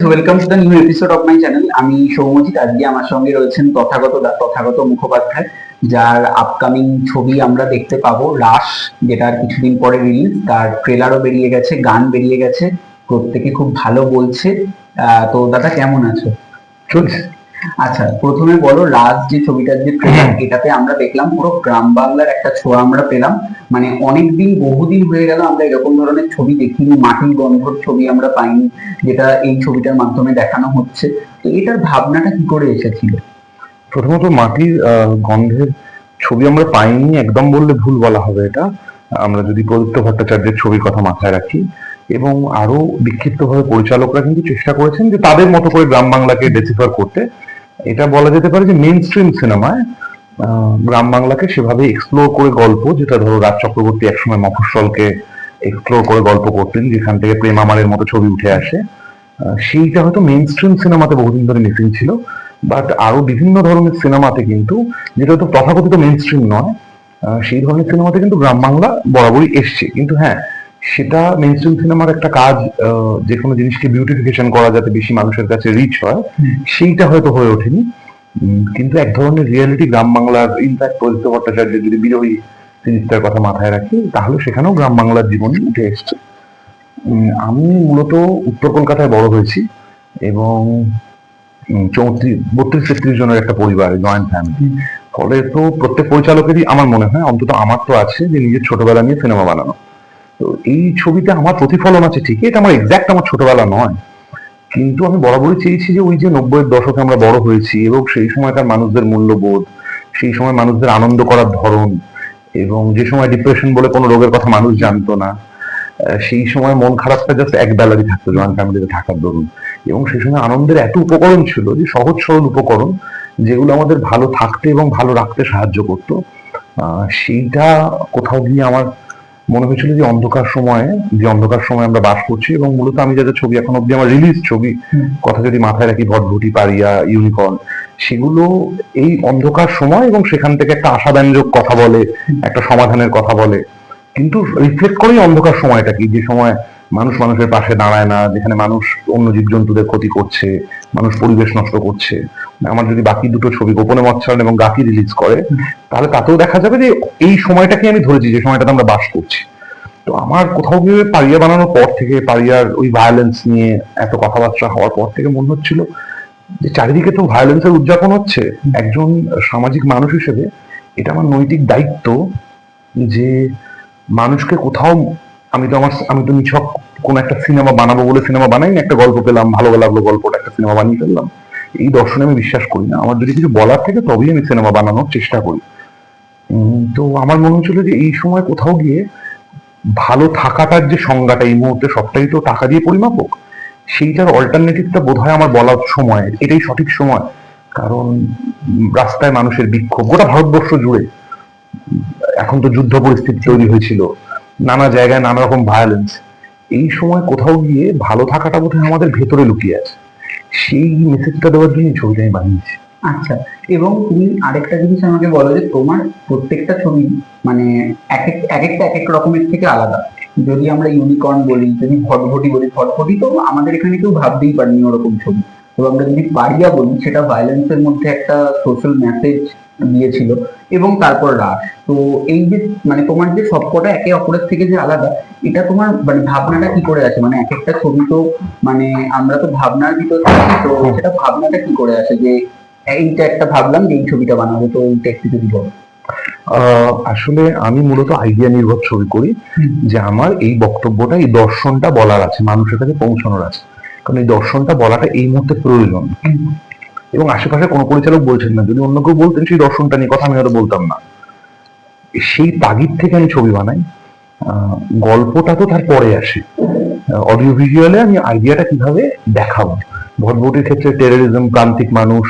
Welcome to the new episode of my channel আমি সৌমজিৎ। আজকে আমার সঙ্গে রয়েছেন তথাগত তথাগত মুখোপাধ্যায়, যার আপকামিং ছবি আমরা দেখতে পাবো রাস যেটা আর কিছুদিন পরে রিলিজ তার ট্রেলারও বেরিয়ে গেছে, গান বেরিয়ে গেছে, প্রত্যেকে খুব ভালো বলছে। তো দাদা, কেমন আছো? চলছে আচ্ছা প্রথমে বলো রাজ যে ছবিটার যে ট্রেলার এটাতে আমরা দেখলাম পুরো গ্রাম বাংলার একটা ছোঁয়া আমরা পেলাম। মানে অনেকদিন বহুদিন হয়ে গেল আমরা এরকম ধরনের ছবি দেখিনি মাটির গন্ধর ছবি আমরা পাইনি যেটা এই ছবিটার মাধ্যমে দেখানো হচ্ছে। তো এটার ভাবনাটা কি করে এসেছিল? প্রথমত মাটির গন্ধের ছবি আমরা পাইনি একদম বললে ভুল বলা হবে এটা। আমরা যদি প্রদত্ত ভট্টাচার্যের ছবির কথা মাথায় রাখি এবং আরও বিক্ষিপ্তভাবে পরিচালকরা কিন্তু চেষ্টা করেছেন যে তাদের মতো করে গ্রাম বাংলাকে ডেসিফার করতে। এটা বলা যেতে পারে যে মেন স্ট্রিম সিনেমায় গ্রাম বাংলাকে সেভাবে এক্সপ্লোর করে গল্প, যেটা ধরো রাজ চক্রবর্তী একসময় মফস্বলকে এক্সপ্লোর করে গল্প করতেন, যেখান থেকে প্রেম আমারের মতো ছবি উঠে আসে। সেইটা হয়তো মেন স্ট্রিম সিনেমাতে বহুদিন ধরে মিসিং ছিল বাট আরও বিভিন্ন ধরনের সিনেমাতে কিন্তু, যেটা তো তথাকথিত মেন স্ট্রিম নয় সেই ধরনের সিনেমাতে কিন্তু গ্রাম বাংলা বরাবরই এসছে। কিন্তু হ্যাঁ সেটা মেন স্ট্রিম সিনেমার একটা কাজ আহ, যে কোনো জিনিসকে বিউটিফিকেশন করা যাতে বেশি মানুষের কাছে রিচ হয় সেইটা হয়তো হয়ে ওঠেনি। কিন্তু এক ধরনের রিয়েলিটি গ্রাম বাংলার ইনফ্যাক্ট প্রদীপ্ত ভট্টাচার্যের যদি বিরোহী সিরিজটার কথা মাথায় রাখি তাহলে সেখানেও গ্রাম বাংলার জীবন উঠে এসছে। আমি মূলত উত্তর কলকাতায় বড় হয়েছি এবং চৌত্রিশ বত্রিশ তেত্রিশ জনের একটা পরিবার জয়েন্ট ফ্যামিলি ফলে তো প্রত্যেক পরিচালকেরই আমার মনে হয় অন্তত আমার তো আছে যে নিজের ছোটবেলা নিয়ে সিনেমা বানানো। তো এই ছবিতে আমার প্রতিফলন আছে ঠিকই, এটা আমার এক্সাক্ট আমার ছোটবেলা নয়। কিন্তু আমি বরাবরই চেয়েছি যে ওই যে নব্বইয়ের দশকে আমরা বড় হয়েছি এবং সেই সময়কার মানুষদের মূল্যবোধ, সেই সময় মানুষদের আনন্দ করার ধরন এবং যে সময় ডিপ্রেশন বলে কোনো রোগের কথা মানুষ জানতো না সেই সময় মন খারাপটা জাস্ট এক বেলারই থাকতো জয়েন্ট ফ্যামিলিতে থাকার দরুন। এবং সেই সময় আনন্দের এত উপকরণ ছিল যে সহজ সরল উপকরণ যেগুলো আমাদের ভালো থাকতে এবং ভালো রাখতে সাহায্য করতো। সেইটা কোথাও গিয়ে আমার মনে হয়েছিল যে অন্ধকার সময়ে যে অন্ধকার সময় আমরা বাস করছি এবং মূলত আমি যাদের ছবি এখন অব্দি আমার রিলিজ ছবি কথা যদি মাথায় রাখি ভটভুটি পারিয়া ইউনিকর্ন সেগুলো এই অন্ধকার সময় এবং সেখান থেকে একটা আশাব্যঞ্জক কথা বলে একটা সমাধানের কথা বলে। কিন্তু রিফ্লেক্ট করেই অন্ধকার সময়টা কি? যে সময় মানুষ মানুষের পাশে দাঁড়ায় না, যেখানে মানুষ অন্য জীবজন্তুদের ক্ষতি করছে, মানুষ পরিবেশ নষ্ট করছে। আমার যদি বাকি দুটো ছবি গোপনে মচ্ছারণ এবং গাকি রিলিজ করে, তাহলে তাতেও দেখা যাবে যে এই সময়টাকে আমি ধরেছি, যে সময়টাতে আমরা বাস করছি। তো আমার কোথাও গিয়ে পারিয়া বানানোর পর থেকে পারিয়ার ওই ভায়োলেন্স নিয়ে এত কথাবার্তা হওয়ার পর থেকে মনে হচ্ছিল যে চারিদিকে তো ভায়োলেন্সের উদযাপন হচ্ছে। একজন সামাজিক মানুষ হিসেবে এটা আমার নৈতিক দায়িত্ব যে মানুষকে কোথাও আমি তো আমার আমি তো নিছক কোন একটা সিনেমা বানাবো বলে সিনেমা বানাই একটা গল্প পেলাম, ভালো লাগল গল্পটা, একটা সিনেমা বানিয়ে ফেললাম। এই দর্শনে আমি বিশ্বাস করি না। আমার যদি কিছু বলার থাকে তবেই আমি সিনেমা বানানোর চেষ্টা করি। তো আমার মনে হচ্ছিল যে এই সময় কোথাও গিয়ে ভালো থাকাটার যে সংজ্ঞাটা এই মুহূর্তে সবটাই তো টাকা দিয়ে পরিমাপক সেইটার অল্টারনেটিভটা বোধ হয় আমার বলার সময়, এটাই সঠিক সময়। কারণ রাস্তায় মানুষের বিক্ষোভ, গোটা ভারতবর্ষ জুড়ে এখন তো যুদ্ধ পরিস্থিতি তৈরি হয়েছিল। নানা জায়গায় নানা রকম ভায়োলেন্স এই সময় কোথাও গিয়ে ভালো থাকাটা বোধহয় আমাদের ভেতরে লুকিয়ে আছে। সেই মেসেজটা দেওয়ার জন্য ছবিটা আমি বানিয়েছি। আচ্ছা এবং তুমি আরেকটা জিনিস আমাকে বলো যে, তোমার প্রত্যেকটা ছবি মানে এক এক এক একটা, এক এক রকমের থেকে আলাদা। যদি আমরা ইউনিকর্ন বলি, যদি ভটভটি বলি, ভটভটি তো আমাদের এখানে কেউ ভাবতেই পারেনি ওরকম ছবি। তো আমরা যদি পারিয়া বলি, সেটা ভায়োলেন্সের মধ্যে একটা সোশ্যাল মেসেজ দিয়েছিল এবং তারপর রাস তো এই যে মানে তোমার যে সবকটা একে অপরের থেকে যে আলাদা এটা তোমার মানে ভাবনাটা কি করে আছে মানে এক একটা ছবি তো মানে আমরা তো ভাবনার ভিতর থাকি তো সেটা ভাবনাটা কি করে আসে? যে এইটা একটা ভাবলাম যে এই ছবিটা বানাবো তো এইটা একটু যদি বলো। আসলে আমি মূলত আইডিয়া নির্ভর ছবি করি যে আমার এই বক্তব্যটা এই দর্শনটা বলার আছে মানুষের কাছে পৌঁছানোর আছে। কারণ এই দর্শনটা বলাটা এই মুহূর্তে প্রয়োজন। এবং আশেপাশে কোনো পরিচালক বলছেন না। যদি অন্য কেউ বলতেন, সেই দর্শনটা নিয়ে কথা আমি হয়তো বলতাম না। সেই তাগিদ থেকে আমি ছবি বানাই। গল্পটা তো তার পরে আসে। অডিও ভিজুয়ালে আমি আইডিয়াটা কীভাবে দেখাবো? ভটভটির ক্ষেত্রে টেরোরিজম প্রান্তিক মানুষ,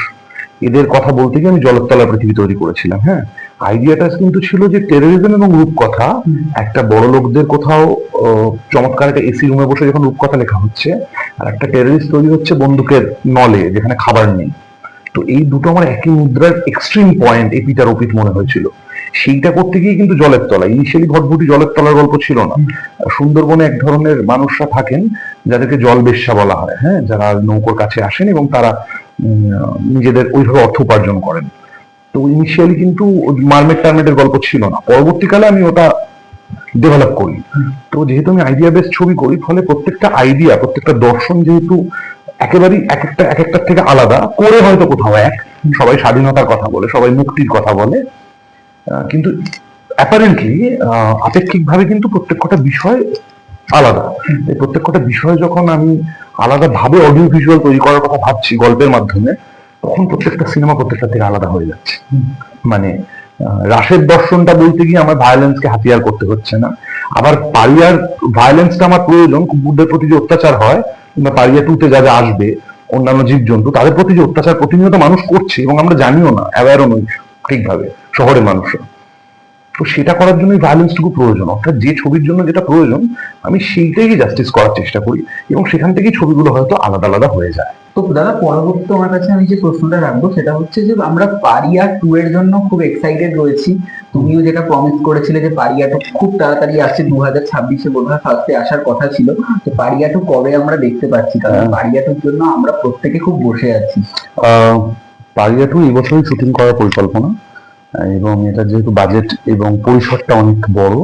এদের কথা বলতে গিয়ে আমি জলতলার পৃথিবী তৈরি করেছিলাম হ্যাঁ? আইডিয়াটা কিন্তু ছিল যে টেরোরিজম এবং রূপকথা, একটা বড় লোকদের কোথাও চমৎকার একটা এসি রুমে বসে যখন রূপকথা লেখা হচ্ছে, আর একটা টেররিস্ট তৈরি হচ্ছে বন্দুকের নলে, যেখানে খাবার নেই। তো এই দুটো আমার একই মুদ্রার এক্সট্রিম পয়েন্ট এপিটার ওপিট মনে হয়েছিল। সেইটা করতে গিয়ে কিন্তু জলের তলা ইনিশিয়ালি ভটভটি জলের তলার গল্প ছিল না। সুন্দরবনে এক ধরনের মানুষরা থাকেন, যাদেরকে জল বেশ্যা বলা হয় হ্যাঁ? যারা নৌকোর কাছে আসেন এবং তারা নিজেদের ওইভাবে অর্থ উপার্জন করেন। তো ইনিশিয়ালি কিন্তু মারমেট টার্মেটের গল্প ছিল না। পরবর্তীকালে আমি ওটা ডেভেলপ করি। তো যেহেতু আমি আইডিয়া বেস ছবি করি, ফলে প্রত্যেকটা আইডিয়া প্রত্যেকটা দর্শন যেহেতু একেবারেই এক একটা, এক একটার থেকে আলাদা। করে হয়তো কোথাও এক। সবাই স্বাধীনতার কথা বলে, সবাই মুক্তির কথা বলে। কিন্তু অ্যাপারেন্টলি আপেক্ষিকভাবে কিন্তু প্রত্যেকটা বিষয় আলাদা। এই প্রত্যেকটা বিষয় যখন আমি আলাদা ভাবে অডিও ভিজুয়াল তৈরি করার কথা ভাবছি গল্পের মাধ্যমে, তখন প্রত্যেকটা সিনেমা প্রত্যেকটা থেকে আলাদা হয়ে যাচ্ছে। মানে রাসের দর্শনটা বলতে গিয়ে আমার ভায়োলেন্সকে হাতিয়ার করতে হচ্ছে না। আবার পারিয়ার ভায়োলেন্সটা আমার প্রয়োজন কুকুরদের প্রতি যে অত্যাচার হয় কিংবা পারিয়া টুতে যা যা আসবে, অন্যান্য জীবজন্তু, তাদের প্রতি যে অত্যাচার প্রতিনিয়ত মানুষ করছে এবং আমরা জানিও না অ্যাওয়ারও নই ঠিকভাবে, শহরের মানুষরা। তো সেটা করার জন্য ভায়োলেন্সটুকু প্রয়োজন। অর্থাৎ যে ছবির জন্য যেটা প্রয়োজন আমি সেইটাই জাস্টিস করার চেষ্টা করি এবং সেখান থেকেই ছবিগুলো হয়তো আলাদা আলাদা হয়ে যায়। তো দাদা পরবর্তী তোমার কাছে আমি যে প্রশ্নটা রাখব সেটা হচ্ছে যে আমরা পারিয়া টু এর জন্য খুব এক্সাইটেড রয়েছি। তুমিও যেটা প্রমিস করেছিলে যে পারিয়া টু খুব তাড়াতাড়ি আসছে দু হাজার ছাব্বিশে বোধ হয় ফার্স্টে আসার কথা ছিল। তো পারিয়া টু কবে আমরা দেখতে পাচ্ছি? কারণ হ্যাঁ। পারিয়া টুর জন্য আমরা প্রত্যেকে খুব বসে আছি। আহ, পারিয়া টু এই বছরই শুটিং করার পরিকল্পনা। এবং এটা যেহেতু বাজেট এবং পরিসরটা অনেক বড়,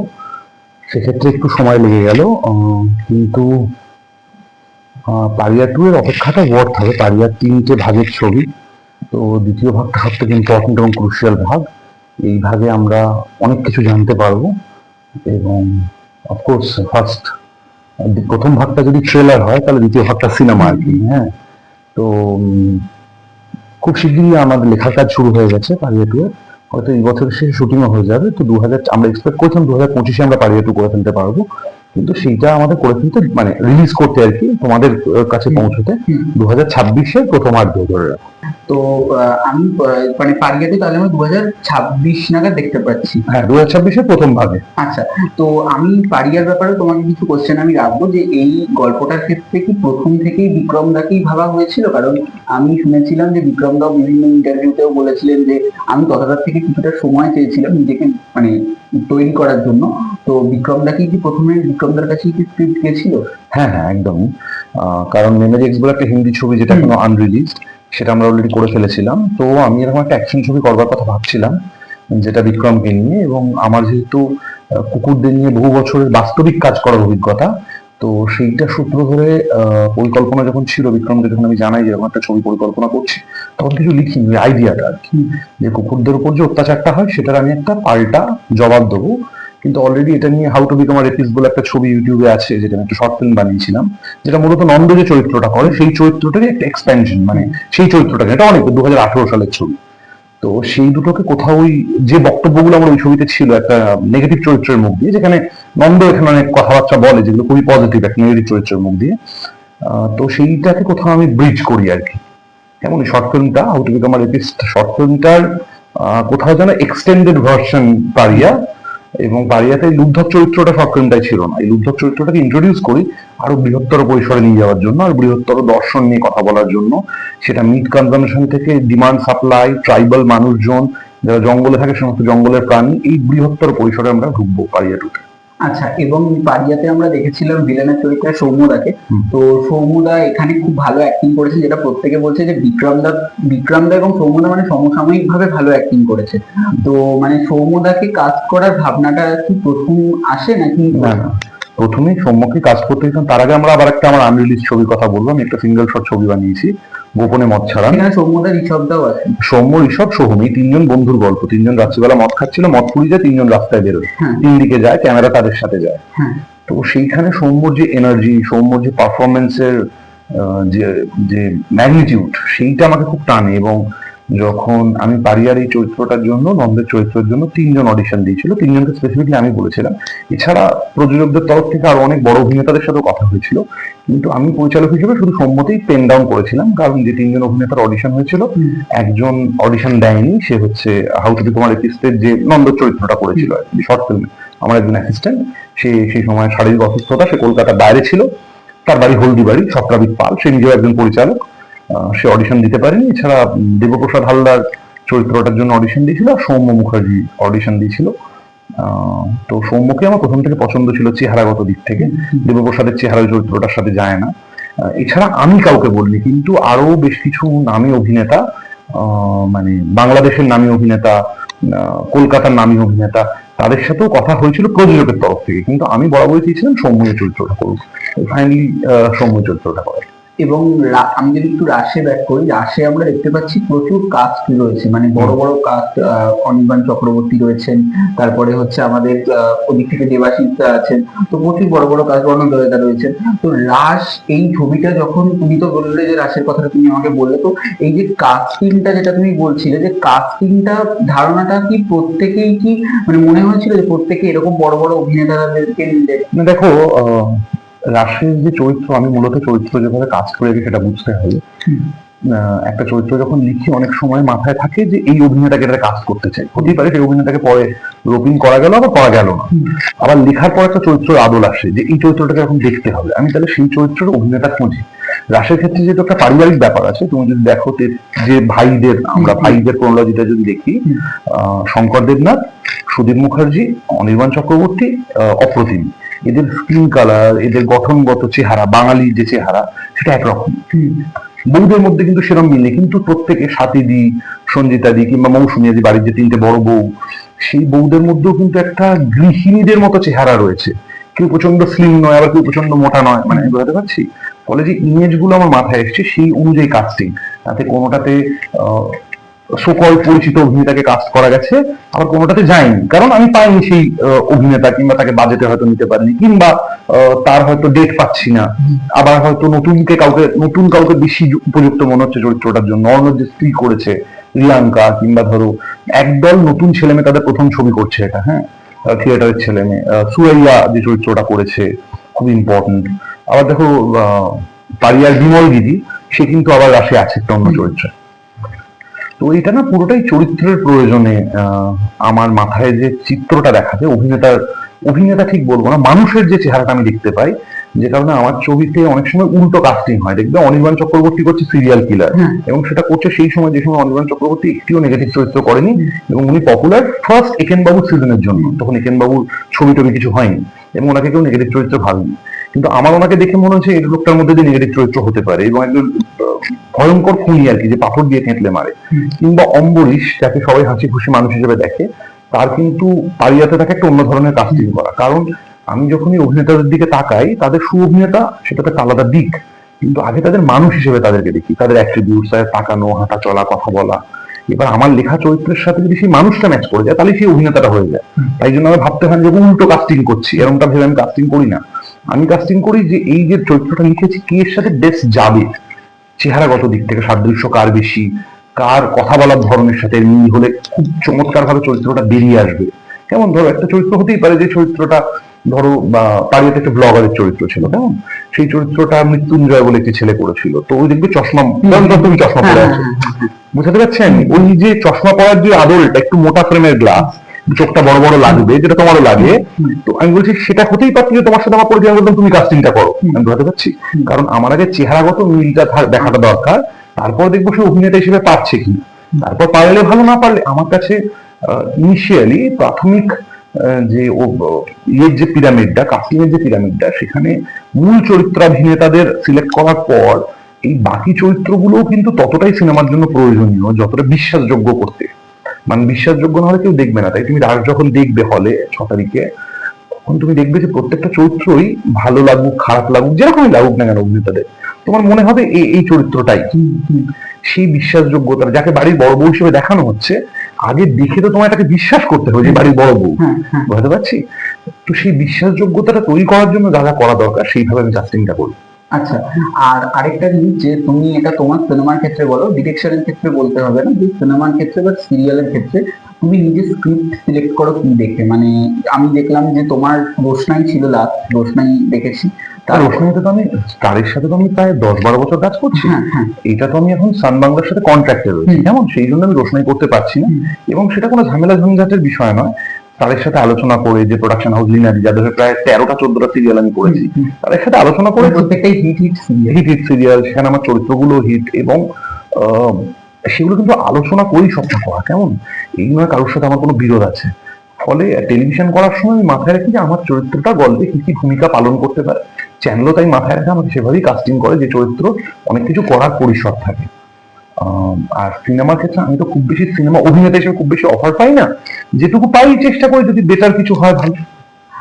সেক্ষেত্রে একটু সময় লেগে গেল। কিন্তু পারিয়া টু এর অপেক্ষাটা ওয়ার্থ হবে। পারিয়ার তিনটে ভাগের ছবি। তো দ্বিতীয় ভাগটা সব থেকে ইম্পর্টেন্ট এবং ক্রুশিয়াল ভাগ। এই ভাগে আমরা অনেক কিছু জানতে পারব। এবং অফকোর্স ফার্স্ট প্রথম ভাগটা যদি ট্রেলার হয়, তাহলে দ্বিতীয় ভাগটা সিনেমা আর কি হ্যাঁ? তো খুব শিগগিরই আমাদের লেখার কাজ শুরু হয়ে গেছে পারিয়া টু হয়তো এই বছর শেষে শুটিংও হয়ে যাবে। তো দু হাজার আমরা এক্সপেক্ট করছিলাম দু হাজার পঁচিশে আমরা পারিয়ে একটু করে ফেলতে পারব। কিন্তু সেইটা আমাদের করে ফেলতে মানে রিলিজ করতে আর কি তোমাদের কাছে পৌঁছতে। দু হাজার ছাব্বিশে প্রথমার্ধ ধরে রাখো। তো আমি মানে পারিয়া টু তাহলে আমরা দু হাজার ছাব্বিশ নাগাদ দেখতে পাচ্ছি। হ্যাঁ দু হাজার প্রথম ভাগে। আচ্ছা তো আমি পারিয়ার ব্যাপারে তোমাকে কিছু কোশ্চেন আমি রাখব যে এই গল্পটার ক্ষেত্রে কি প্রথম থেকেই বিক্রম দাকেই ভাবা হয়েছিল? কারণ আমি শুনেছিলাম যে বিক্রম দাও বিভিন্ন ইন্টারভিউতেও বলেছিলেন যে আমি তথাকার থেকে কিছুটা সময় চেয়েছিলাম নিজেকে মানে তৈরি করার জন্য। তো বিক্রম দাকে কি প্রথমে বিক্রম দার কাছে কি স্ক্রিপ্ট গেছিল? হ্যাঁ হ্যাঁ একদম। কারণ মেমোরি এক্স বলে একটা হিন্দি ছবি যেটা। এখনও আনরিলিজড সেটা আমরা অলরেডি করে ফেলেছিলাম। তো আমি এরকম একটা অ্যাকশন ছবি করবার কথা ভাবছিলাম যেটা বিক্রমকে নিয়ে এবং আমার যেহেতু কুকুরদের নিয়ে বহু বছরের বাস্তবিক কাজ করার অভিজ্ঞতা তো সেইটা সূত্র ধরে পরিকল্পনা যখন ছিল বিক্রমকে যখন আমি জানাই যে এরকম একটা ছবি পরিকল্পনা করছি তখন কিছু লিখিনি ওই আইডিয়াটা আর কি যে কুকুরদের উপর যে অত্যাচারটা হয় সেটার আমি একটা পাল্টা জবাব দেবো। কিন্তু অলরেডি এটা নিয়ে হাউ টু বিকাম আর এপিস বলে একটা ছবি ইউটিউবে আছে, যেটা আমি একটা শর্ট ফিল্ম বানিয়েছিলাম, যেটা মূলত নন্দ যে চরিত্রটা করে। সেই চরিত্রটারই একটা এক্সপেনশন মানে সেই চরিত্রটাকে, এটা অনেক দু হাজার আঠারো সালের ছবি। তো সেই দুটোকে কোথাও ওই যে বক্তব্যগুলো আমার ওই ছবিতে ছিল, একটা নেগেটিভ চরিত্রের মুখ দিয়ে, যেখানে নন্দ এখানে অনেক কথাবার্তা বলে, যেগুলো খুবই পজিটিভ একটা নেগেটিভ চরিত্রের মুখ দিয়ে। তো সেইটাকে কোথাও আমি ব্রিজ করি আর কি। যেমন short ফিল্মটা how to become apes short ফিল্মটার কোথাও যেন এক্সটেন্ডেড ভার্সন পারিয়া এবং পারিয়াতে এই লুব্ধক চরিত্রটা শর্ট ফিল্মটাই ছিল না। এই লুব্ধক চরিত্রটাকে ইন্ট্রোডিউস করি আরও বৃহত্তর পরিসরে নিয়ে যাওয়ার জন্য, আর বৃহত্তর দর্শন নিয়ে কথা বলার জন্য। সেটা মিট কনজামশন থেকে ডিমান্ড সাপ্লাই ট্রাইবাল মানুষজন, যারা জঙ্গলে থাকে, সমস্ত জঙ্গলের প্রাণী, এই বৃহত্তর পরিসরে আমরা ঢুকবো পারিয়া টুতে। আচ্ছা এবং পারিয়াতে আমরা দেখেছিলাম ভিলেনের চরিত্রে সৌম্যদাকে। তো সৌম্যদা এখানে খুব ভালো অ্যাক্টিং করেছে যেটা প্রত্যেকে বলছে যে বিক্রমদা বিক্রমদা এবং সৌম্যদা মানে সমসাময়িক ভাবে ভালো অ্যাক্টিং করেছে। তো মানে সৌম্যদাকে কাজ করার ভাবনাটা কি প্রথম আসে নাকি প্রথমে সম্মুখে কাজ করতে তার আগে আমরা আবার একটা আমার আনরিলিজ ছবির কথা বললাম একটা সিঙ্গেল শট ছবি বানিয়েছি। গোপনে মদ ছাড়া এখানে সৌম্যদা ঋষভদাও আছে। সৌম্য ঋষভ সোহম এই তিনজন বন্ধুর গল্প। তিনজন রাত্রিবেলা মদ খাচ্ছিল মদ পুরি যায় তিনজন রাস্তায় বেরোয়। হ্যাঁ। তিন দিকে যায় ক্যামেরা তাদের সাথে যায়। হ্যাঁ। তো সেইখানে সৌম্যর যে এনার্জি সৌম্যর যে পারফরমেন্সের যে যে ম্যাগনিটিউড সেইটা আমাকে খুব টানে এবং যখন আমি পারিয়ার এই চরিত্রটার জন্য নন্দের চরিত্রের জন্য তিনজন অডিশন দিয়েছিল তিনজনকে স্পেসিফিকলি আমি বলেছিলাম। এছাড়া প্রযোজকদের তরফ থেকে আরও অনেক বড় অভিনেতাদের সাথেও কথা হয়েছিল। কিন্তু আমি পরিচালক হিসেবে শুধু সম্মতেই পেন ডাউন করেছিলাম কারণ যে তিনজন অভিনেতার অডিশন হয়েছিল একজন অডিশন দেয়নি সে হচ্ছে হাউ টু কুমার এপিস্টের যে নন্দ চরিত্রটা করেছিল শর্ট ফিল্মে আমার একজন অ্যাসিস্ট্যান্ট সে সেই সময় শারীরিক অসুস্থতা সে কলকাতার বাইরে ছিল তার বাড়ি হলদিবাড়ি সপ্রাবিত পাল সে নিজেও একজন পরিচালক সে অডিশন দিতে পারেনি এছাড়া দেবপ্রসাদ হালদার চরিত্রটার জন্য অডিশন দিয়েছিল আর সৌম্য মুখার্জি অডিশন দিয়েছিল। তো সৌম্যকে আমার প্রথম থেকে পছন্দ ছিল চেহারাগত দিক থেকে। দেবপ্রসাদের চেহারা চরিত্রটার সাথে যায় না। এছাড়া আমি কাউকে বলিনি, কিন্তু আরও বেশ কিছু নামী অভিনেতা মানে বাংলাদেশের নামী অভিনেতা কলকাতার নামী অভিনেতা, তাদের সাথেও কথা হয়েছিল প্রযোজকের তরফ থেকে। কিন্তু আমি বরাবরই চেয়েছিলাম সৌম্য চরিত্রটা করুক। ফাইনালি সৌম্য চরিত্রটা করে এবং আমি যদি একটু রাশে ব্যাক করি রাশে আমরা দেখতে পাচ্ছি প্রচুর কাস্ট রয়েছে। মানে বড় বড় কাস্ট অনির্বাণ চক্রবর্তী রয়েছেন, তারপরে হচ্ছে আমাদের ওদিক থেকে দেবাশিস আছেন, তো প্রচুর বড় বড় কাস্ট বর্ণদয়তা রয়েছেন তো রাস এই ছবিটা যখন তুমি তো বললে যে রাসের কথাটা তুমি আমাকে বললে, তো এই যে কাস্টিংটা যেটা তুমি বলছিলে, যে কাস্টিংটা ধারণাটা কি প্রত্যেকেই কি মানে মনে হয়েছিল যে প্রত্যেকে এরকম বড় বড় অভিনেতাদেরকে দেখো রাশের যে চরিত্র আমি মূলত চরিত্র যেভাবে কাজ করে সেটা বুঝতে হবে একটা চরিত্র যখন লিখি অনেক সময় মাথায় থাকে যে এই অভিনেতাকে এটা কাজ করতে চাই। হতেই পারে সেই অভিনেতাকে পরে রোপিং করা গেল আবার করা গেল না। আবার লেখার পর একটা চরিত্র আদল আসে যে এই চরিত্রটাকে এখন দেখতে হবে। আমি তাহলে সেই চরিত্রের অভিনেতা খুঁজি। রাশের ক্ষেত্রে যেহেতু একটা পারিবারিক ব্যাপার আছে তুমি যদি দেখো যে ভাইদের আমরা ভাইদের ক্রোনোলজিটা যদি দেখি আহ, শঙ্কর দেবনাথ সুদীপ মুখার্জি অনির্বাণ চক্রবর্তী আহ, অপ্রতিম। এদের স্কিন কালার এদের গঠনগত চেহারা, বাঙালির যে চেহারা, সেটা একরকম। বউদের মধ্যে কিন্তু সেরকম মিল কিন্তু প্রত্যেকে সাথীদি, সঞ্জিতাদি কিংবা মৌসুমিয়াদি বাড়ির যে তিনটে বড় বউ, সেই বউদের মধ্যেও কিন্তু একটা গৃহিণীদের মতো চেহারা রয়েছে। কেউ প্রচণ্ড স্লিম নয়, আবার কেউ প্রচণ্ড মোটা নয়। মানে আমি বোঝাতে পারছি? ফলে যে ইমেজগুলো আমার মাথায় এসছে, সেই অনুযায়ী কাস্টিং তাতে কোনোটাতে সকল পরিচিত অভিনেতাকে কাস্ট করা গেছে আবার কোনোটাতে যায়নি। কারণ আমি পাইনি সেই অভিনেতা কিংবা তাকে বাজেটে হয়তো নিতে পারিনি কিংবা তার হয়তো ডেট পাচ্ছি না। আবার হয়তো নতুনকে কাউকে নতুন কাউকে বেশি উপযুক্ত মনে হচ্ছে চরিত্রটার জন্য। অন্য যে স্ত্রী করেছে রিয়াঙ্কা কিংবা ধরো একদল নতুন ছেলে মেয়ে তাদের প্রথম ছবি করছে এটা হ্যাঁ? থিয়েটারের ছেলে মেয়ে। সুরাইয়া যে চরিত্রটা করেছে খুব ইম্পর্টেন্ট আবার দেখো আহ, পারিয়ার বিমল দিদি সে কিন্তু আবার রাশে আছে একটা অন্য চরিত্রে। তো এটা না পুরোটাই চরিত্রের প্রয়োজনে আমার মাথায় যে চিত্রটা দেখা যায় অভিনেতার অভিনেতা ঠিক বলব না মানুষের যে চেহারাটা আমি দেখতে পাই যে কারণে আমার ছবিতে অনেক সময় উল্টো কাস্টিং হয়। দেখবে অনির্বাণ চক্রবর্তী করছে সিরিয়াল কিলার হ্যাঁ। এবং সেটা করছে সেই সময় যে সময় অনির্বাণ চক্রবর্তী একটিও নেগেটিভ চরিত্র করেনি এবং উনি পপুলার ফার্স্ট একেন বাবুর সিজনের জন্য। তখন একেন বাবুর ছবি টবি কিছু হয়নি এবং ওনাকে কেউ নেগেটিভ চরিত্র ভাবেনি। কিন্তু আমার ওনাকে দেখে মনে হচ্ছে এই লোকটার মধ্যে দিয়ে নেগেটিভ চরিত্র হতে পারে এবং একজন ভয়ঙ্কর খুনি আর কি যে পাথর দিয়ে থেঁতলে মারে। কিংবা অম্বরীশ যাকে সবাই হাসি খুশি মানুষ হিসেবে দেখে তার কিন্তু পারিয়াতে তাকে একটা অন্য ধরনের কাস্টিং করা। কারণ আমি যখনই অভিনেতাদের দিকে তাকাই তাদের সু অভিনেতা সেটা একটা আলাদা দিক। কিন্তু আগে তাদের মানুষ হিসেবে তাদেরকে দেখি তাদের অ্যাট্রিবিউটস তাদের তাকানো হাঁটা চলা কথা বলা। এবার আমার লেখা চরিত্রের সাথে যদি সেই মানুষটা ম্যাচ করে যায় তাহলে সেই অভিনেতাটা হয়ে যায়। তাই জন্য আমি ভাবতে হয় যে উল্টো কাস্টিং করছি এরকমটা ভেবে আমি কাস্টিং করি না। আমি কাস্টিং করি যে এই যে চরিত্রটা লিখেছি কে এর সাথে বেস্ট যাবে? চেহারাগত দিক থেকে সাদৃশ্য কার বেশি? কার কথা বলার ধরনের সাথে মিল হলে খুব চমৎকার ভাবে চরিত্রটা বেরিয়ে আসবে। কেমন? ধরো একটা চরিত্র হতেই পারে যে চরিত্রটা ধরো বা পারিয়াতে একটা ব্লগারের চরিত্র ছিল কেমন? সেই চরিত্রটা মৃত্যুঞ্জয় বলে একটি ছেলে করেছিল। তো ওই দেখবে চশমা তুমি চশমা পরে হ্যাঁ আছো হ্যাঁ, হ্যাঁ, বুঝতে পারছেন? ওই যে চশমা পরার যে আদলটা একটু মোটা ফ্রেমের গ্লাস চোখটা বড় বড় লাগবে যেটা তোমারও লাগে। তো আমি বলছি সেটা হতেই পারছি যে তোমার সাথে আমার পরিচয় বলতাম তুমি কাস্টিংটা করো। আমি বুঝতে পারছি কারণ আমার আগে চেহারাগত মিলটা দেখাটা দরকার। তারপর দেখব সে অভিনেতা হিসেবে পারছে কি তারপর পারলে ভালো না পারলে আমার কাছে ইনিশিয়ালি প্রাথমিক যে ইয়ের যে পিরামিডটা কাস্টিং এর যে পিরামিডটা সেখানে মূল চরিত্রাভিনেতাদের সিলেক্ট করার পর এই বাকি চরিত্রগুলোও কিন্তু ততটাই সিনেমার জন্য প্রয়োজনীয় যতটা বিশ্বাসযোগ্য করতে। মানে বিশ্বাসযোগ্য না হলে কেউ দেখবে না তাই তুমি রাজ যখন দেখবে হলে ছ তারিখে তখন তুমি দেখবে যে প্রত্যেকটা চরিত্রই ভালো লাগুক খারাপ লাগুক যেরকমই লাগুক না কেন অভিনেতাদের তোমার মনে হবে এই এই চরিত্রটাই। সেই বিশ্বাসযোগ্যতা যাকে বাড়ির বড় বউ হিসেবে দেখানো হচ্ছে আগে দেখে তো তোমার তাকে বিশ্বাস করতে হবে যে বাড়ির বড় বউ। হ্যাঁ হ্যাঁ। বুঝতে পারছি? তো সেই বিশ্বাসযোগ্যতাটা তৈরি করার জন্য যা যা করা দরকার সেইভাবে আমি কাস্টিংটা করি আচ্ছা আর আরেকটা জিনিস যে তুমি এটা তোমার সিনেমার ক্ষেত্রে বলো ডিরেকশনের ক্ষেত্রে বলতে হবে না যে সিনেমার ক্ষেত্রে বা সিরিয়ালের ক্ষেত্রে তুমি নিজে স্ক্রিপ্ট সিলেক্ট করো কি দেখে মানে আমি দেখলাম যে তোমার রোশনাই ছিল লাস্ট রোশনাই দেখেছি। তার রোশনাইতে তো আমি স্টারের সাথে তো আমি প্রায় দশ বারো বছর কাজ করছি। হ্যাঁ হ্যাঁ। এটা তো আমি এখন সান বাংলার সাথে কন্ট্রাক্টে রয়েছি। কেমন? সেই জন্য আমি রোশনাই করতে পারছি না। এবং সেটা কোনো ঝামেলা ঝঞ্ঝাটের বিষয় নয়। তাদের সাথে আলোচনা করে যে প্রোডাকশন হাউস লিনারি যাদের প্রায় তেরোটা চোদ্দটা সিরিয়াল আমি করেছি। তাদের সাথে আলোচনা করে প্রত্যেকটাই hit hit serial hit hit serial সেখানে আমার চরিত্রগুলো হিট এবং সেগুলো কিন্তু আলোচনা করেই সবটা করা কেমন? এই নয় কারোর সাথে আমার কোনো বিরোধ আছে। ফলে টেলিভিশন করার সময় আমি মাথায় রাখি যে আমার চরিত্রটা গল্পে কি কি ভূমিকা পালন করতে পারে। চ্যানেলও তাই মাথায় রাখে আমাকে সেভাবেই কাস্টিং করে যে চরিত্র অনেক কিছু করার পরিসর থাকে। আর সিনেমার ক্ষেত্রে আমি তো খুব বেশি সিনেমা অভিনেতা হিসেবে খুব বেশি অফার পাই না। যেটুকু পাই চেষ্টা করি যদি বেটার কিছু হয় ভালো।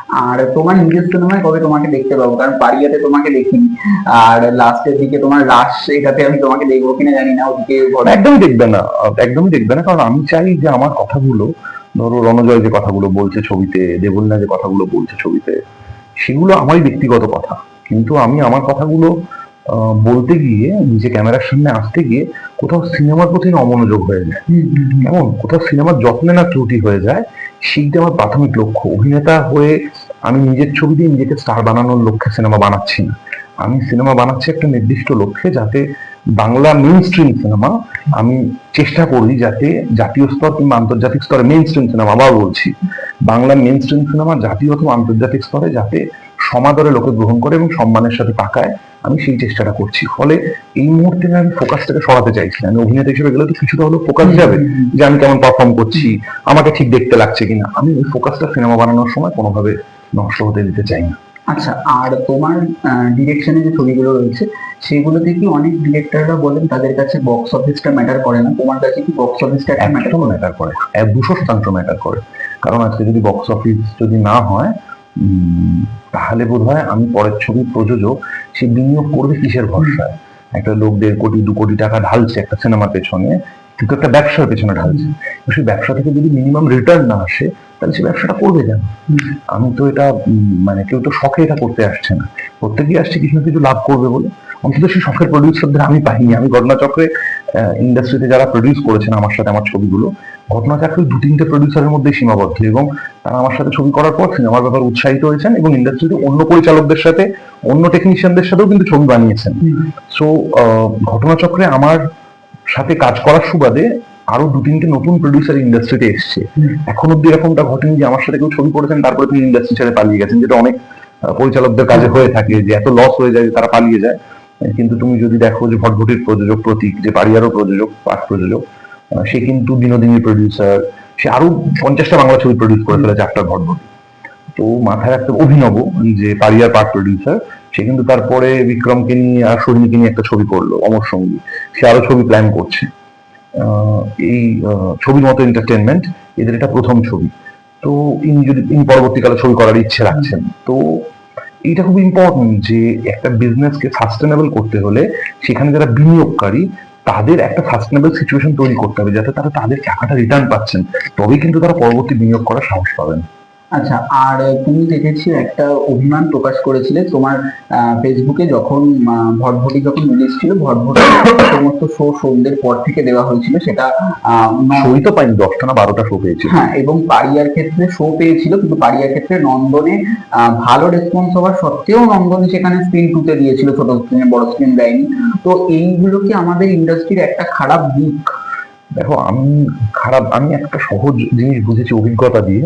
আর তোমার নিজের সিনেমায় কবে তোমাকে দেখতে পাবো? কারণ পারিয়াতে তোমাকে দেখিনি। আর লাস্টের দিকে তোমার রাশ এটাতে আমি তোমাকে দেখব কিনা জানি না ওদিকে একদমই দেখবে না একদমই দেখবে না কারণ আমি চাই যে আমার কথাগুলো ধরো রণজয় যে কথাগুলো বলছে ছবিতে দেবন্যা যে কথাগুলো বলছে ছবিতে সেগুলো আমারই ব্যক্তিগত কথা। কিন্তু আমি আমার কথাগুলো বলতে গিয়ে, নিজে ক্যামেরার সামনে আসতে গিয়ে কোথাও সিনেমার প্রতি অমনোযোগ হয়ে যায়। কেমন? কোথাও সিনেমার যত্নে না ত্রুটি হয়ে যায়, সেইটা আমার প্রাথমিক লক্ষ্য। অভিনেতা হয়ে আমি নিজের ছবি দিয়ে নিজেকে স্টার বানানোর লক্ষ্যে সিনেমা বানাচ্ছি না। আমি সিনেমা বানাচ্ছি একটা নির্দিষ্ট লক্ষ্যে যাতে বাংলা মেইন স্ট্রিম সিনেমা আমি চেষ্টা করি যাতে জাতীয় স্তর কিংবা আন্তর্জাতিক স্তরে মেইন স্ট্রিম সিনেমা আবার বলছি বাংলা মেইন স্ট্রিম সিনেমা জাতীয় অথবা আন্তর্জাতিক স্তরে যাতে সমাদরে লোকে গ্রহণ করে এবং সম্মানের সাথে তাকায় আমি সেই চেষ্টাটা করছি। ফলে এই মুহূর্তে আমি ফোকাসটাকে সরাতে চাইছি আমি অভিনেতা হিসেবে গেলে তো কিছুটা হলেও ফোকাস যাবে যে আমি কেমন পারফর্ম করছি আমাকে ঠিক দেখতে লাগছে কিনা। আমি ওই ফোকাসটা সিনেমা বানানোর সময় কোনোভাবে নষ্ট হতে দিতে চাই না। আচ্ছা আর তোমার ডিরেকশনে যে ছবিগুলো রয়েছে সেগুলোতে কি অনেক ডিরেক্টররা বলেন তাদের কাছে বক্স অফিসটা ম্যাটার করে না? তোমার কাছে কি বক্স অফিসটা ম্যাটার একদম ম্যাটার করে? এক দুশো শতাংশ ম্যাটার করে। কারণ আজকে যদি বক্স অফিস যদি না হয় তাহলে বোধ হয় আমি পরের ছবির প্রযোজক, সে বিনিয়োগ করবে কিসের ভরসায়? একটা লোক দেড় কোটি, দু কোটি টাকা ঢালছে একটা সিনেমার পেছনে, কিন্তু একটা ব্যবসার পেছনে ঢালছে। সেই ব্যবসা থেকে যদি মিনিমাম রিটার্ন না আসে, তাহলে সে ব্যবসাটা করবে কেন? আমি তো এটা মানে কেউ তো শখে এটা করতে আসছে না। প্রত্যেকেই আসছে কিছু না কিছু লাভ করবে বলে। অন্তত সেই শখের প্রডিউসারদের আমি পাইনি। আমি ঘটনাচক্রে ইন্ডাস্ট্রিতে যারা প্রডিউস করেছেন আমার সাথে আমার ছবিগুলো ঘটনাচক্রে দু তিনটে প্রডিউসারের মধ্যে সীমাবদ্ধ এবং তারা আমার সাথে ছবি করার পর সিনেমার ব্যাপারে উৎসাহিত হয়েছেন এবং ইন্ডাস্ট্রিতে অন্য পরিচালকদের সাথে অন্য টেকনিশিয়ানদের সাথেও কিন্তু ছবি বানিয়েছেন। সো ঘটনাচক্রে আমার সাথে কাজ করার সুবাদে আরও দু তিনটে নতুন প্রডিউসার ইন্ডাস্ট্রিতে এসছে। এখন অব্দি এরকমটা ঘটেনি যে আমার সাথে কেউ ছবি করেছেন তারপরে তিনি ইন্ডাস্ট্রি ছেড়ে পালিয়ে গেছেন যেটা অনেক পরিচালকদের কাজে হয়ে থাকে যে এত লস হয়ে যায় যে তারা পালিয়ে যায়। কিন্তু তুমি যদি দেখো যে ভটভটির প্রযোজক প্রতীক যে পারিয়ারও প্রযোজক পাঠ প্রযোজক সে কিন্তু বিনোদিনীর প্রডিউসার সে আরও পঞ্চাশটা বাংলা ছবি প্রডিউস করে ফেলেছে একটা ভটভটি তো মাথায় রাখতে অভিনব যে পারিয়ার পার্ট প্রডিউসার সে কিন্তু তারপরে বিক্রমকে নিয়ে আর শর্মীকে নিয়ে একটা ছবি করল, অমর সঙ্গী। সে আরও ছবি প্ল্যান করছে। এই ছবির মতো এন্টারটেনমেন্ট এদের এটা প্রথম ছবি। তো ইনি যদি, ইনি পরবর্তীকালে ছবি করার ইচ্ছে রাখছেন, তো এইটা খুব ইম্পর্টেন্ট যে একটা বিজনেসকে সাস্টেনেবল করতে হলে সেখানে যারা বিনিয়োগকারী তাদের একটা সাস্টেনেবল সিচুয়েশন তৈরি করতে হবে যাতে তারা তাদের টাকাটা রিটার্ন পাচ্ছেন। তবেই কিন্তু তারা পরবর্তী বিনিয়োগ করার সাহস পাবেন। আচ্ছা আর তুমি দেখেছি একটা অভিমান প্রকাশ করেছিলে তোমার ফেসবুকে যখন ভটভটি যখন রিলিজ ছিল ভটভটি সমস্ত শো সন্ধ্যের পর থেকে দেওয়া হয়েছিল সেটা আহ, তো পাইনি দশটা না বারোটা শো পেয়েছিল। হ্যাঁ এবং পারিয়ার ক্ষেত্রে শো পেয়েছিল কিন্তু পারিয়ার ক্ষেত্রে নন্দনে আহ, ভালো রেসপন্স হওয়ার সত্ত্বেও নন্দনে সেখানে স্ক্রিন টুতে দিয়েছিল ছোট স্ক্রিনে বড় স্ক্রিন দেয়নি। তো এইগুলো কি আমাদের ইন্ডাস্ট্রির একটা খারাপ দিক? দেখো আমি খারাপ আমি একটা সহজ জিনিস বুঝেছি অভিজ্ঞতা দিয়ে।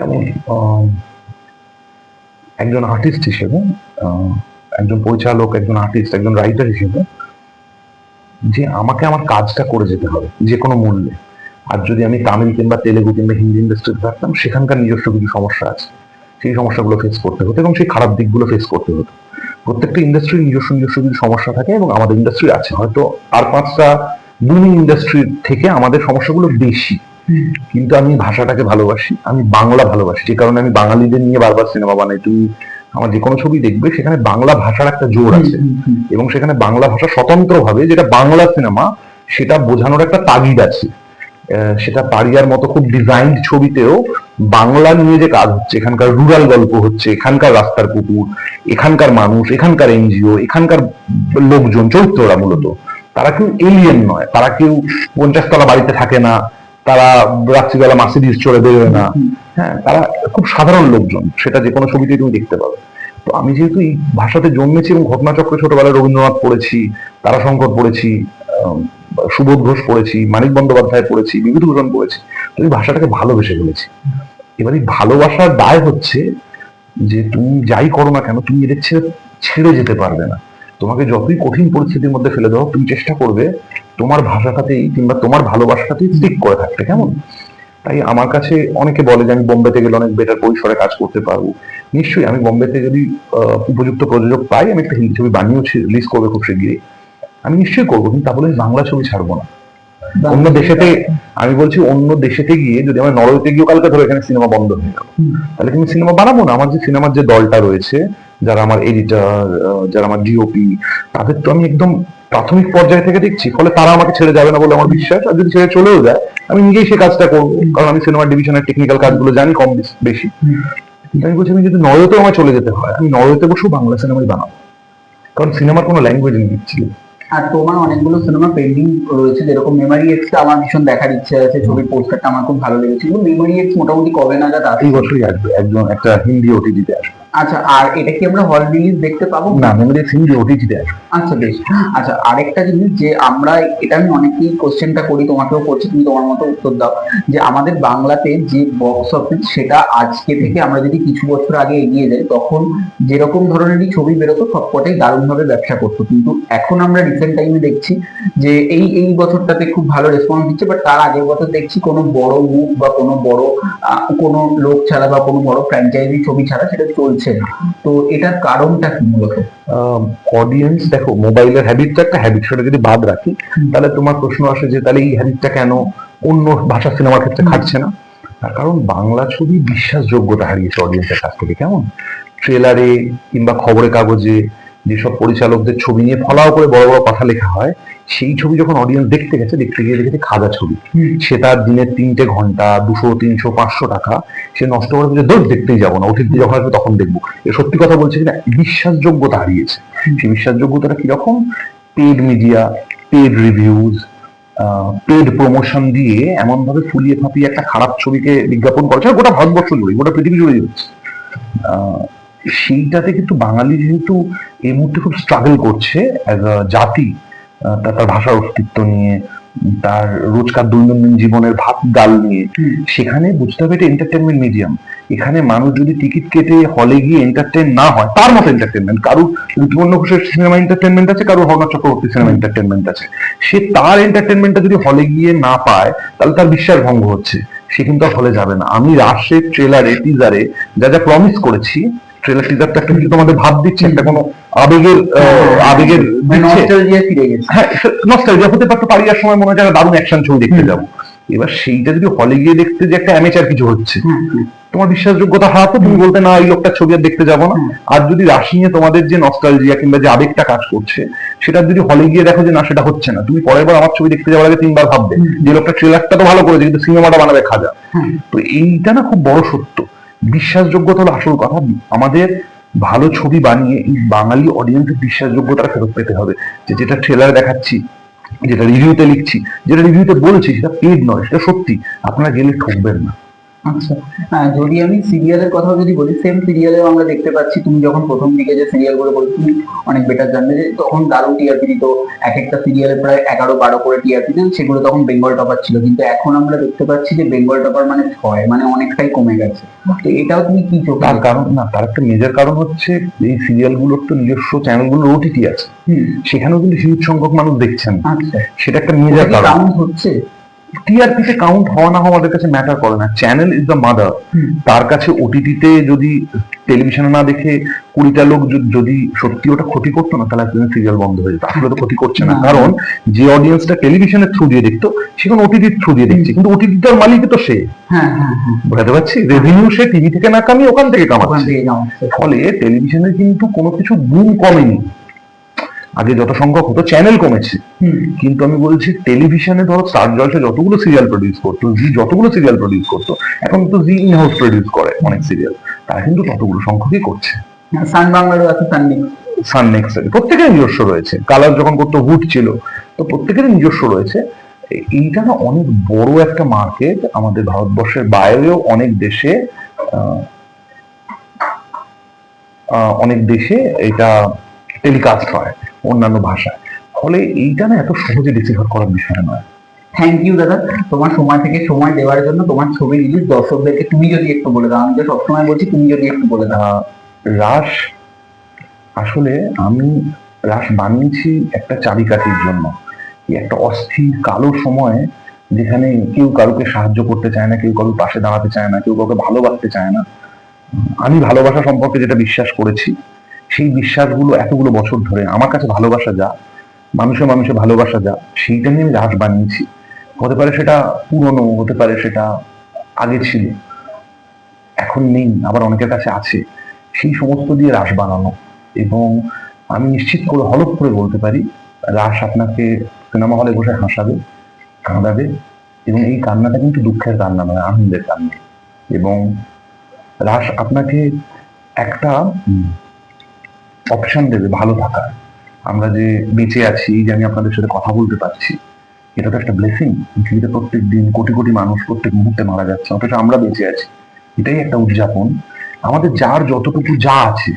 আহ, একজন আর্টিস্ট হিসেবে একজন পরিচালক একজন আর্টিস্ট একজন রাইটার হিসেবে যে আমাকে আমার কাজটা করে যেতে হবে যে কোনো মূল্যে। আর যদি আমি তামিল কিংবা তেলেগু কিংবা হিন্দি ইন্ডাস্ট্রিতে থাকতাম সেখানকার নিজস্ব কিছু সমস্যা আছে। সেই সমস্যাগুলো ফেস করতে হতো এবং সেই খারাপ দিকগুলো ফেস করতে হতো। প্রত্যেকটা ইন্ডাস্ট্রির নিজস্ব নিজস্ব কিছু সমস্যা থাকে এবং আমাদের ইন্ডাস্ট্রি আছে হয়তো আর পাঁচটা বুমিং ইন্ডাস্ট্রির থেকে আমাদের সমস্যাগুলো বেশি। কিন্তু আমি ভাষাটাকে ভালোবাসি আমি বাংলা ভালোবাসি যে কারণে আমি বাঙালিদের নিয়ে বারবার সিনেমা বানাই। তুমি আমার যে কোনো ছবি দেখবে সেখানে বাংলা ভাষার একটা জোর আছে। এবং সেখানে বাংলা ভাষা স্বতন্ত্রভাবে যেটা বাংলা সিনেমা সেটা বোঝানোর একটা তাগিদ আছে। সেটা পারিয়ার মতো খুব ডিজাইন্ড ছবিতেও বাংলা নিয়ে যে কাজ হচ্ছে এখানকার রুরাল গল্প হচ্ছে এখানকার রাস্তার কুকুর এখানকার মানুষ এখানকার এনজিও এখানকার লোকজন চরিত্ররা মূলত। তারা কেউ এলিয়েন নয় তারা কেউ পঞ্চাশ তলা বাড়িতে থাকে না তারা রাত্রিবেলা মাসিডিস চড়ে বেরোয় না। হ্যাঁ তারা খুব সাধারণ লোকজন সেটা যে কোনো ছবিতেই তুমি দেখতে পাবে। তো আমি যেহেতু এই ভাষাতে জন্মেছি এবং ঘটনাচক্রে ছোটবেলায় রবীন্দ্রনাথ পড়েছি তারাশঙ্কর পড়েছি সুবোধ ঘোষ পড়েছি মানিক বন্দ্যোপাধ্যায় পড়েছি বিভূতিভূষণ পড়েছি তো এই ভাষাটাকে ভালোবেসে ফেলেছি। এবার এই ভালোবাসার দায় হচ্ছে যে তুমি যাই করো না কেন তুমি এদের ছেড়ে ছেড়ে যেতে পারবে না। তোমাকে যতই কঠিন পরিস্থিতির মধ্যে ফেলে দাও তুমি চেষ্টা করবে তোমার ভাষাটাতেই কিংবা তোমার ভালোবাসাটাতেই স্টিক করে থাকতে কেমন? তাই আমার কাছে অনেকে বলে যে আমি বোম্বেতে গেলে অনেক বেটার পরিসরে কাজ করতে পারব। নিশ্চয়ই আমি বোম্বেতে যদি উপযুক্ত প্রযোজক পাই আমি একটা হিন্দি ছবি বানিয়েছি রিলিজ করবে খুব শিগগিরই। আমি নিশ্চয়ই করব কিন্তু তা বলে বাংলা ছবি ছাড়বো না। অন্য দেশেতে আমি বলছি অন্য দেশেতে গিয়ে যদি আমার নরওয়েতে গিয়ে কালকে ধরো এখানে সিনেমা বন্ধ হয়ে গেল তাহলে কিন্তু সিনেমা বানাবো না? আমার যে সিনেমার যে দলটা রয়েছে যারা আমার এডিটর যারা আমার ডিওপি তাদের তো আমি একদম প্রাথমিক পর্যায় থেকে দেখছি, ফলে তারা আমাকে ছেড়ে যাবে না বলে আমার বিশ্বাস। আর যদি ছেড়ে চলেও যায়, আমি নিজেই সে কাজটা করব। কারণ আমি সিনেমা ডিভিশনের টেকনিক্যাল কাজগুলো জানি কম বেশ- আমি বলছি, আমি যদি নয়তে আমার চলে যেতে হয়, আমি নয়তে বসেও বাংলা সিনেমাই বানাবো। কারণ সিনেমার কোনো ল্যাঙ্গুয়েজ নিচ্ছিল আর তোমার অনেকগুলো সিনেমা পেন্ডিং রয়েছে যেরকম মেমারি এক্স আমার ভীষণ দেখার ইচ্ছে আছে ছবির পোস্টারটা আমার খুব ভালো লেগেছে। কিন্তু মেমারি এক্স মোটামুটি কবে নাগাদ আসবে? এই বছরই আসবে একজন একটা হিন্দি ওটিটিতে আসবে। আচ্ছা আর এটা কি আমরা হল রিলিজ দেখতে পাবো? না মেমোরি হিন্দি ওটিটিতে আসবে। আচ্ছা বেশ। আচ্ছা আরেকটা জিনিস যে আমরা এটা আমি অনেকেই কোশ্চেনটা করি তোমাকেও করছি তুমি তোমার মতো উত্তর দাও। যে আমাদের বাংলাতে যে বক্স অফিস সেটা আজকে থেকে আমরা যদি কিছু বছর আগে এগিয়ে যাই তখন যেরকম ধরনেরই ছবি বেরোতো সবকটাই দারুণভাবে ব্যবসা করতো। কিন্তু এখন আমরা রিসেন্ট টাইমে দেখছি যে এই এই বছরটাতে খুব ভালো রেসপন্স দিচ্ছে বাট তার আগের বছর দেখছি কোনো বড় মুখ বা কোনো বড় কোনো লোক ছাড়া বা কোনো বড় ফ্র্যাঞ্চাইজি ছবি ছাড়া সেটা চলছে না। তো এটার কারণটা কি মূলত? অডিয়েন্স দেখো মোবাইলের হ্যাবিট তো একটা হ্যাবিট সেটা যদি বাদ রাখি তাহলে তোমার প্রশ্ন আসে যে তাহলে এই হ্যাবিটটা কেন অন্য ভাষা সিনেমার ক্ষেত্রে। খাটছে না? তার কারণ বাংলা ছবি বিশ্বাসযোগ্যতা হারিয়েছে অডিয়েন্সের কাছ থেকে কেমন? ট্রেলারে কিংবা খবরের কাগজে যেসব পরিচালকদের ছবি নিয়ে ফলাও করে বড় বড় কথা লেখা হয় সেই ছবি যখন অডিয়েন্স দেখতে গেছে দেখতে গিয়ে দেখেছে খাদা ছবি। সে তার দিনের তিনটে ঘণ্টা দুশো তিনশো পাঁচশো টাকা সে নষ্ট করে যে দোষ দেখতেই যাব না ওটিতে যখন আসবে তখন দেখব। এ সত্যি কথা বলছে কিনা? বিশ্বাসযোগ্যতা হারিয়েছে। সেই বিশ্বাসযোগ্যতাটা কীরকম? Paid media paid reviews paid promotion দিয়ে এমন ভাবে ফুলিয়ে ফাঁপিয়ে একটা খারাপ ছবিকে বিজ্ঞাপন করেছে গোটা ভারতবর্ষ জুড়ে গোটা পৃথিবী জুড়ে হচ্ছে। আহ, সেইটাতে কিন্তু বাঙালি যেহেতু এই মুহূর্তে খুব স্ট্রাগল করছে অ্যাজ আ জাতি তার তার ভাষার অস্তিত্ব নিয়ে তার রোজকার দৈনন্দিন জীবনের ভাত ডাল নিয়ে সেখানে বুঝতে হবে এটা এন্টারটেনমেন্ট মিডিয়াম এখানে মানুষ যদি টিকিট কেটে হলে গিয়ে এন্টারটেন না হয় তার মতো এন্টারটেনমেন্ট কারুর ঋতুপর্ণ ঘোষের সিনেমা এন্টারটেনমেন্ট আছে কারুর হরনাথ চক্রবর্তী সিনেমা এন্টারটেনমেন্ট আছে। সে তার এন্টারটেনমেন্টটা যদি হলে গিয়ে না পায় তাহলে তার বিশ্বাস ভঙ্গ হচ্ছে। সে কিন্তু আর হলে যাবে না। আমি রাশের ট্রেলারে টিজারে যা যা প্রমিস করেছি ট্রেলার টিজারটা একটা কিছু তোমাদের ভাব দিচ্ছে একটা কোনো আবেগের আবেগের মানে নস্টালজিয়া ফিরে গেছে। হ্যাঁ নস্টালজিয়া হতে পারতো সময় মনে হয় দারুণ অ্যাকশন ছবি দেখতে যাব। এবার সেইটা যদি হলে গিয়ে দেখতে যে একটা অ্যামেচার কিছু হচ্ছে তোমার বিশ্বাসযোগ্যতা হারাতো তুমি বলতে না এই লোকটার ছবি আর দেখতে যাব না। আর যদি রাশি নিয়ে তোমাদের যে নস্টালজিয়া কিংবা যে আবেগটা কাজ করছে সেটা যদি হলে গিয়ে দেখো যে না সেটা হচ্ছে না তুমি পরের বার আমার ছবি দেখতে যাওয়ার আগে তিনবার ভাববে যে লোকটা ট্রেলারটা তো ভালো করেছে কিন্তু সিনেমাটা বানাবে খাজা। তো এইটা না খুব বড় সত্য। বিশ্বাসযোগ্যতা হলো আসল কথা। আমাদের ভালো ছবি বানিয়ে বাঙালি অডিয়েন্সের বিশ্বাসযোগ্যতা ফেরত পেতে হবে। যে যেটা ট্রেলার দেখাচ্ছি, যেটা রিভিউতে লিখছি, যেটা রিভিউতে বলছি, সেটা পেড নয়, সেটা সত্যি। আপনারা গেলে ঠকবেন না। আচ্ছা। হ্যাঁ যদি আমি সিরিয়ালের কথা যদি বলি সেম সিরিয়ালেও আমরা দেখতে পাচ্ছি তুমি যখন প্রথম দিকে যে সিরিয়ালগুলো বলি তুমি অনেক বেটার জানবে যে তখন দারুণ টিআরপি দিত। এক একটা সিরিয়ালে প্রায় এগারো বারো করে টিআরপি দিত সেগুলো তখন বেঙ্গল টপার ছিল। কিন্তু এখন আমরা দেখতে পাচ্ছি যে বেঙ্গল টপার মানে ছয় মানে অনেকটাই কমে গেছে। তো এটাও তুমি কি চোখে তার কারণ না তার একটা মেজর কারণ হচ্ছে এই সিরিয়ালগুলোর তো নিজস্ব চ্যানেলগুলোর ওটিটি আছে। সেখানেও কিন্তু হিউজ সংখ্যক মানুষ দেখছেন আচ্ছা। সেটা একটা মেজর কারণ। হচ্ছে? টিআরপি তে কাউন্ট হওয়া না হওয়া আমাদের কাছে ম্যাটার করে না। চ্যানেল ইজ দ্য মাদার তার কাছে ওটিটিতে যদি টেলিভিশনে না দেখে কুড়িটা লোক যদি সত্যি ওটা ক্ষতি করতো না তাহলে একদিন সিরিয়াল বন্ধ হয়ে যেত। আসলে তো ক্ষতি করছে না। কারণ যে অডিয়েন্সটা টেলিভিশনের থ্রু দিয়ে দেখতো সেখানে ওটিটির থ্রু দিয়ে দেখছে। কিন্তু ওটিটিটার মালিক তো সে। হ্যাঁ হ্যাঁ হ্যাঁ। পারছি? রেভিনিউ সে টিভি থেকে না কামিয়ে ওখান থেকে কামাচ্ছে। থেকে কামাচ্ছে। ফলে টেলিভিশনের কিন্তু কোনো কিছু গুণ কমেনি। আগে যত সংখ্যক হতো চ্যানেল কমেছে। কিন্তু আমি বলছি টেলিভিশনে ধরো স্টার জলসা যতগুলো সিরিয়াল প্রডিউস করতো জি যতগুলো সিরিয়াল প্রডিউস করতো এখন তো জি ইন হাউস প্রডিউস করে অনেক সিরিয়াল তারা কিন্তু ততগুলো সংখ্যকই করছে। সান বাংলারও আছে সান সান নেক্সট প্রত্যেকের নিজস্ব রয়েছে। কালার যখন করতো হুড ছিল। তো প্রত্যেকেরই নিজস্ব রয়েছে। এইটা না অনেক বড় একটা মার্কেট আমাদের ভারতবর্ষের বাইরেও অনেক দেশে অনেক দেশে এটা টেলিকাস্ট হয় অন্যান্য ভাষায়। ফলে এইটা না এত সহজে ডিসিভার করার বিষয় নয়। থ্যাংক ইউ দাদা। তোমার সময় থেকে সময় দেওয়ার জন্য তোমার ছবি রিলিজ দর্শকদেরকে তুমি যদি একটু বলে দাও আমি তো সবসময় বলছি তুমি যদি একটু বলে দাও। রাস আসলে আমি রাস বানিয়েছি একটা চাবিকাঠির জন্য। একটা অস্থির কালো সময় যেখানে কেউ কারোকে সাহায্য করতে চায় না কেউ কারোর পাশে দাঁড়াতে চায় না কেউ কাউকে ভালোবাসতে চায় না। আমি ভালোবাসা সম্পর্কে যেটা বিশ্বাস করেছি সেই বিশ্বাসগুলো এতগুলো বছর ধরে আমার কাছে ভালোবাসা যা, মানুষে মানুষে ভালোবাসা যা, সেইটা নিয়ে আমি রাস বানিয়েছি। হতে পারে সেটা পুরনো, হতে পারে সেটা আগে ছিল, এখন নেই, আবার অনেকের কাছে আছে। সেই সমস্ত দিয়ে রাস বানানো এবং আমি নিশ্চিত করে হলফ করে বলতে পারি, রাস আপনাকে সিনেমা হলে বসে হাসাবে, কাঁদাবে এবং এই কান্নাটা কিন্তু দুঃখের কান্না নয়, আনন্দের কান্না। এবং রাস আপনাকে একটা অপশন দেবে ভালো থাকার। আমরা যে বেঁচে আছি, যে আমি আপনাদের সাথে কথা বলতে পারছি, এটা তো একটা ব্লেসিং পৃথিবীতে প্রত্যেক দিন কোটি কোটি মানুষ প্রত্যেক মুহূর্তে মারা যাচ্ছে, অথচ আমরা বেঁচে আছি। এটাই একটা উদযাপন। আমাদের যার যতটুকু যা আছে,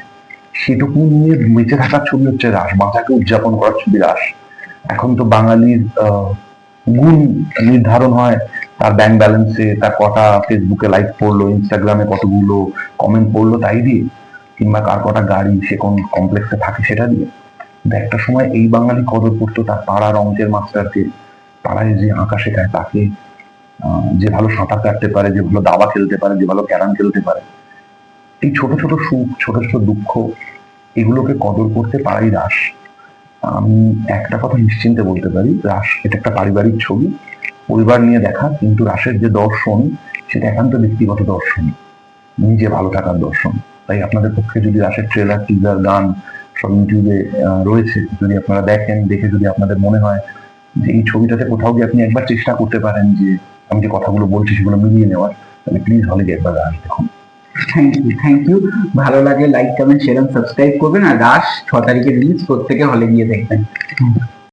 সেটুকু নিয়ে বেঁচে থাকার ছবি হচ্ছে রাস, বাঁচাকে উদযাপন করার ছবি রাস। এখন তো বাঙালির গুণ নির্ধারণ হয়, তার ব্যাংক ব্যালেন্সে তার কটা ফেসবুকে লাইক পড়ল ইনস্টাগ্রামে কতগুলো কমেন্ট পড়ল, তাই দিয়ে কিংবা কার কটা গাড়ি সে কোন কমপ্লেক্সে থাকে সেটা দিয়ে একটা সময় এই বাঙালি কদর করতো তার পাড়ার অঙ্কের মাস্টারকে, পাড়ায় যে আঁকা শেখায় তাকে যে ভালো সাঁতার কাটতে পারে, যে ভালো দাবা খেলতে পারে, যে ভালো ক্যারাম খেলতে পারে, এই ছোট ছোট সুখ, ছোট ছোট দুঃখ, এগুলোকে কদর করতে পারাই রাস। আমি একটা কথা নিশ্চিন্তে বলতে পারি, রাস এটা একটা পারিবারিক ছবি, পরিবার নিয়ে দেখা, কিন্তু রাসের যে দর্শন, সেটা একান্ত ব্যক্তিগত দর্শন, নিজে ভালো থাকার দর্শন। তাই আপনাদের পক্ষে যদি রাসের ট্রেলার টিজার গান, সব ইউটিউবে রয়েছে, যদি আপনারা দেখেন, দেখে যদি আপনাদের মনে হয় যে এই ছবিটাতে কোথাও গিয়ে আপনি একবার চেষ্টা করতে পারেন যে আমি যে কথাগুলো বলছি সেগুলো মিলিয়ে নেওয়ার, তাহলে প্লিজ হলে গিয়ে একবার রাস দেখুন। থ্যাংক ইউ থ্যাংক ইউ ভালো লাগে লাইক কমেন্ট শেয়ার সাবস্ক্রাইব করবেন। আর রাস ছ তারিখে রিলিজ প্রত্যেকে হলে গিয়ে দেখবেন।